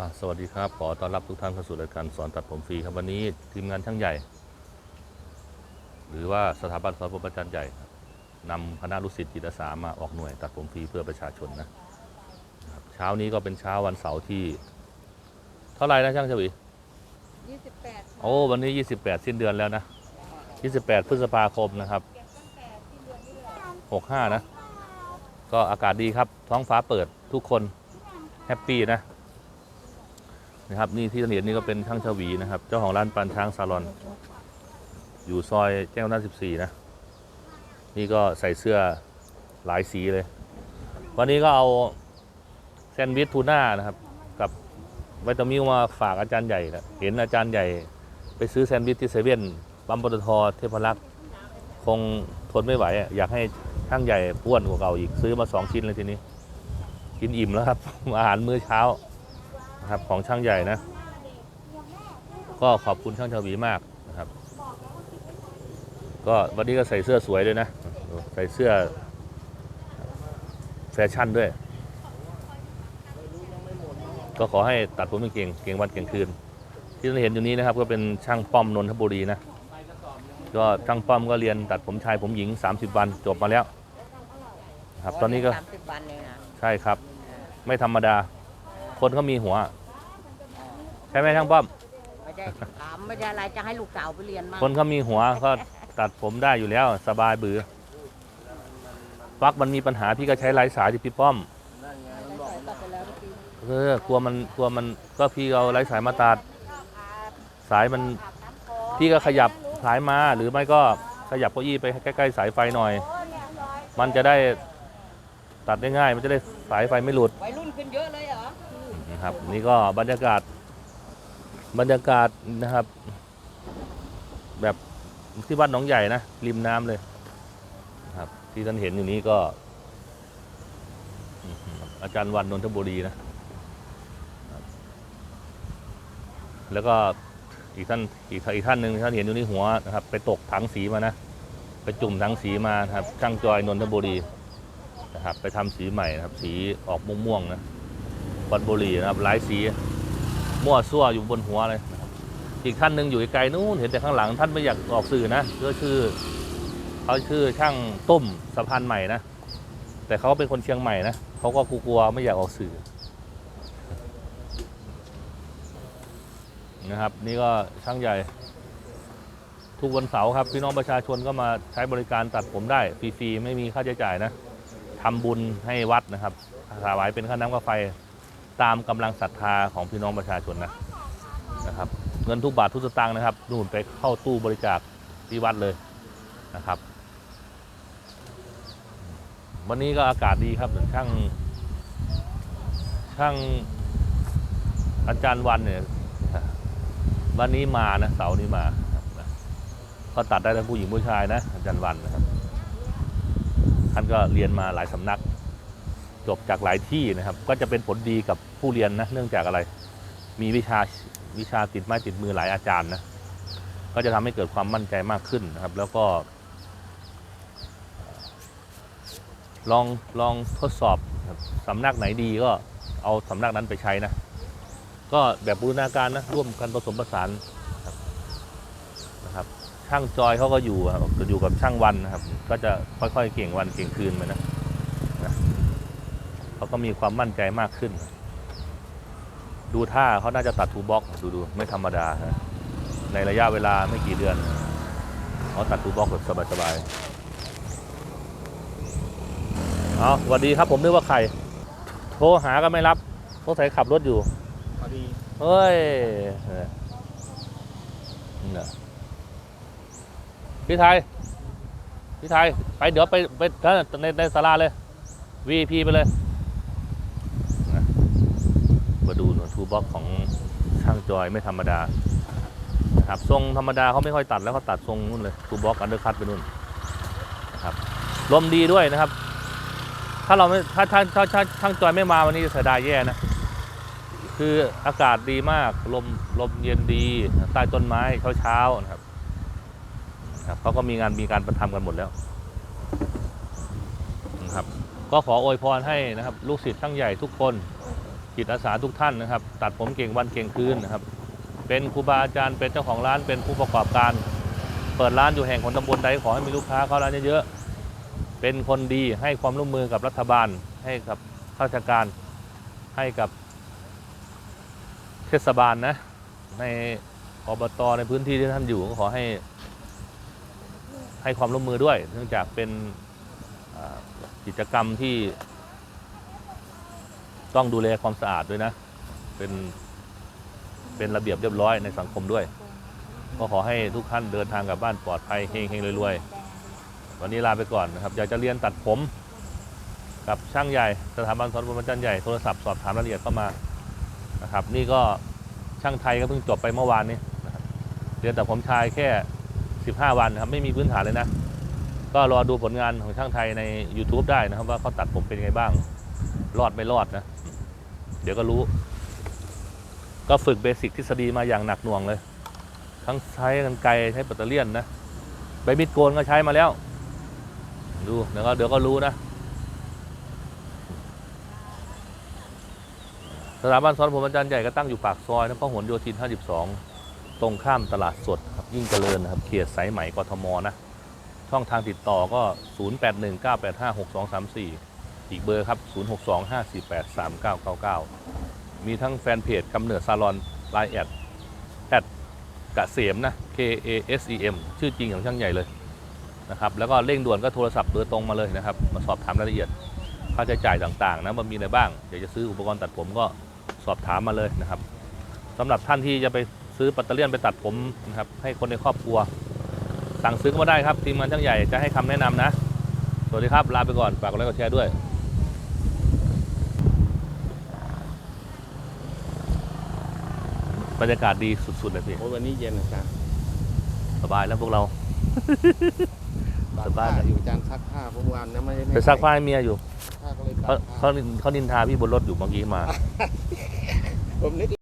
อ่าสวัสดีครับ ขอต้อนรับทุกท่านเข้าสู่รายการสอนตัดผมฟรีครับวันนี้ทีมงานช่างใหญ่ หรือว่าสถาบันสอนผมอาจารย์ใหญ่ครับนำคณะลูกศิษย์จิตอาสามาออกหน่วยตัดผมฟรีเพื่อประชาชนนะนะครับเช้านี้ก็เป็นเช้าวันเสาร์ที่ เท่าไหร่นะช่างชวียี่สิบแปดโอ้วันนี้ 28 สิ้นเดือนแล้วนะ 28 พฤษภาคมนะครับ65นะ ก็อากาศดีครับ ท้องฟ้าเปิดทุกคนแฮปปี้นะ นะครับนี่ที่เห็นนี่ก็เป็นช่างชวีนะครับ เจ้าของร้านปันช้างซาลอน อยู่ซอยแจ้งวัฒนะ14 นะ นี่ก็ใส่เสื้อหลายสีเลย วันนี้ก็เอาแซนด์วิชทูน่านะครับ กับวิตามิลมาฝากอาจารย์ใหญ่นะเห็นอาจารย์ใหญ่ไปซื้อแซนด์วิชที่เซเว่นปั๊มปตทเทพรักษ์คงทนไม่ไหวอยากให้ช่างใหญ่อ้วนกว่าเก่าอีกซื้อมาสองชิ้นเลยทีนี้ กินอิ่มแล้วครับ อาหารมื้อเช้า นะครับของช่างใหญ่นะ ก็ขอบคุณช่างชาวีมากนะครับ ก็วันนี้ก็ใส่เสื้อสวยด้วยนะ ใส่เสื้อแฟชั่นด้วย ก็ขอให้ตัดผมเก่งเก่งวันเก่งคืน ที่เราเห็นอยู่นี้นะครับ ก็เป็นช่างป้อมนนทบุรีนะ ก็ช่างป้อมก็เรียนตัดผมชายผมหญิง 30 วันจบมาแล้วนะครับตอนนี้ก็สามสิบวันเองนะใช่ครับ ไม่ธรรมดา คนเขามีหัว ใช่ไหมช่างป้อม ไม่ได้ถามไม่ได้อะไรจะให้ลูกสาวไปเรียนมากคนเขามีหัวก็ตัดผมได้อยู่แล้วสบายบือฟักมันมีปัญหาพี่ก็ใช้ไร้สายที่พี่ป้อมตัดไปแล้วเมื่อกี้เออกลัวมันกลัวมันก็พี่เอาไร้สายมาตัด สายมันพี่ก็ขยับสายมาหรือไม่ก็ขยับเก้าอี้ไปใกล้ๆสายไฟหน่อย มันจะได้ตัดได้ง่าย มันจะได้สายไฟไม่หลุดวัยรุ่นขึ้นเยอะเลยเหรอ นะครับนี่ก็บรรยากาศ บรรยากาศนะครับ แบบที่วัดหนองใหญ่นะริมน้ำเลยนะครับ ที่ท่านเห็นอยู่นี้ก็ อาจารย์วันนนทบุรีนะแล้วก็อีกท่านอีกอีกท่านหนึ่งท่านเห็นอยู่ในหัวนะครับ ไปตกถังสีมานะไปจุ่มถังสีมานะครับช่างจอยนนทบุรีนะครับ ไปทำสีใหม่นะครับ สีออกม่วงๆนะบอลบุรีนะครับหลายสี มั่วซั่วอยู่บนหัวเลยนะครับอีกท่านหนึ่งอยู่ไกลๆนู้นเห็นแต่ข้างหลังท่านไม่อยากออกสื่อนะก็ชื่อเขาชื่อช่างตุ้มสะพานใหม่นะแต่เขาเป็นคนเชียงใหม่นะเขาก็กลัวๆไม่อยากออกสื่อนะครับ นี่ก็ช่างใหญ่ ทุกวันเสาร์ครับ พี่น้องประชาชนก็มาใช้บริการตัดผมได้ฟรีๆไม่มีค่าใช้จ่ายนะทำบุญให้วัดนะครับถวายเป็นค่าน้ำค่าไฟ ตามกำลังศรัทธาของพี่น้องประชาชนนะนะครับ เงินทุกบาททุกสตางค์นะครับนู่นไปเข้าตู้บริจาคที่วัดเลยนะครับ วันนี้ก็อากาศดีครับช่างช่างอาจารย์วันเนี่ยวันนี้มานะเสาร์นี้มาก็ตัดได้ทั้งผู้หญิงผู้ชายนะอาจารย์วันนะครับท่านก็เรียนมาหลายสำนัก จบจากหลายที่นะครับ ก็จะเป็นผลดีกับผู้เรียนนะเนื่องจากอะไร มีวิชาวิชาติดไม้ติดมือหลายอาจารย์นะก็จะทำให้เกิดความมั่นใจมากขึ้นนะครับ แล้วก็ ลองลองทดสอบสำนักไหนดีก็เอาสำนักนั้นไปใช้นะ ก็แบบบูรณาการนะร่วมกันผสมผสานนะครับ ช่างจอยเขาก็อยู่ครับอยู่กับช่างวันนะครับ ก็จะค่อยๆเก่งวันเก่งคืนไปนะนะ ก็มีความมั่นใจมากขึ้น ดูท่าเขาน่าจะตัดทูบ็อกดูดูไม่ธรรมดานะในระยะเวลาไม่กี่เดือนเขาตัดทูบ็อกแบบสบายๆเอาสวัสดีครับผมนึกว่าใคร โทรหาก็ไม่รับสงสัยขับรถอยู่พอดีเฮ้ยเนี่ยพี่ไทยพี่ไทยไปเดี๋ยวไปไปในในศาลาเลย VP ไปเลยนะมา ดูหน่วยทูบ็อกของช่างจอยไม่ธรรมดานะครับทรงธรรมดาเขาไม่ค่อยตัดแล้วเขาตัดทรงนู่นเลยทูบล็อกอันเดอร์คัตไปนู่นนะครับลมดีด้วยนะครับ ถ้าเราไม่ถ้าถ้าถ้าถ้าช่างจอยไม่มาวันนี้จะเสียดายแย่นะคืออากาศดีมากลมลมเย็นดีใต้ต้นไม้เช้าเช้านะครับครับเขาก็มีงานมีการประทำกันหมดแล้วนะครับ ก็ขออวยพรให้นะครับ ลูกศิษย์ทั้งใหญ่ทุกคน จิตอาสาทุกท่านนะครับ ตัดผมเก่งวันเก่งคืนนะครับ เป็นครูบาอาจารย์เป็นเจ้าของร้านเป็นผู้ประกอบการ เปิดร้านอยู่แห่งของตำบลใดขอให้มีลูกค้าเข้าร้านเยอะๆเป็นคนดีให้ความร่วมมือกับรัฐบาล ให้กับข้าราชการให้กับเทศบาลนะในอบตในพื้นที่ที่ท่านอยู่ก็ขอให้ ให้ความร่วมมือด้วย เนื่องจากเป็นกิจกรรมที่ ต้องดูแลความสะอาดด้วยนะ เป็นเป็นระเบียบเรียบร้อยในสังคมด้วย ก็ขอให้ทุกท่านเดินทางกลับบ้านปลอดภัยเฮงเฮงรวยๆ วันนี้ลาไปก่อนนะครับ อยากจะเรียนตัดผม กับช่างใหญ่สถาบันสอนผมอาจารย์ใหญ่โทรศัพท์สอบถามรายละเอียดเข้ามานะครับ นี่ก็ช่างไทยก็เพิ่งจบไปเมื่อวานนี้นะครับเรียนตัดผมชายแค่ 15 วันนะครับไม่มีพื้นฐานเลยนะก็รอดูผลงานของช่างไทยใน YouTube ได้นะครับว่าเขาตัดผมเป็นยังไงบ้าง รอดไม่รอดนะ เดี๋ยวก็รู้ ก็ฝึกเบสิกทฤษฎีมาอย่างหนักหน่วงเลย ทั้งใช้กันไกรใช้แบตเตอเลี่ยนนะใบมีดโกนก็ใช้มาแล้ว ดูเดี๋ยวก็เดี๋ยวก็รู้นะสถาบันสอนผมอาจารย์ใหญ่ก็ตั้งอยู่ปากซอยนะพหลโยธิน 52 ตรงข้ามตลาดสดครับยิ่งเจริญนะครับเขตสายไหม่กทมนะ ช่องทางติดต่อก็ 0819856234 อีกเบอร์ครับ 0625483999 มีทั้งแฟนเพจกำเนิดซาลอนไลน์แอดแอดกะเสมนะ K A S E M ชื่อจริงของช่างใหญ่เลยนะครับแล้วก็เร่งด่วนก็โทรศัพท์เบอร์ตรงมาเลยนะครับ มาสอบถามรายละเอียด ค่าใช้จ่ายต่างๆนะว่ามีอะไรบ้างอยากจะซื้ออุปกรณ์ตัดผมก็สอบถามมาเลยนะครับสำหรับท่านที่จะไปซื้อปัตเตอร์เลียนไปตัดผมนะครับให้คนในครอบครัว สั่งซื้อก็มาได้ครับทีมงานช่างใหญ่จะให้คำแนะนำนะสวัสดีครับ ลาไปก่อน ฝากกดไลค์กดแชร์ด้วย บรรยากาศดีสุดๆเลยพี่โอ้ยวันนี้เย็นอาจารย์สบายแล้วพวกเรา สบายตกผ้อยู่อาจารย์ซักผ้าเมื่อวานนะไม่ได้ไปซักผ้าให้เมียอยู่ ผ้าก็เลยเขาตากผ้าเขาเขานินทาพี่บนรถอยู่เมื่อกี้มา ผมนึก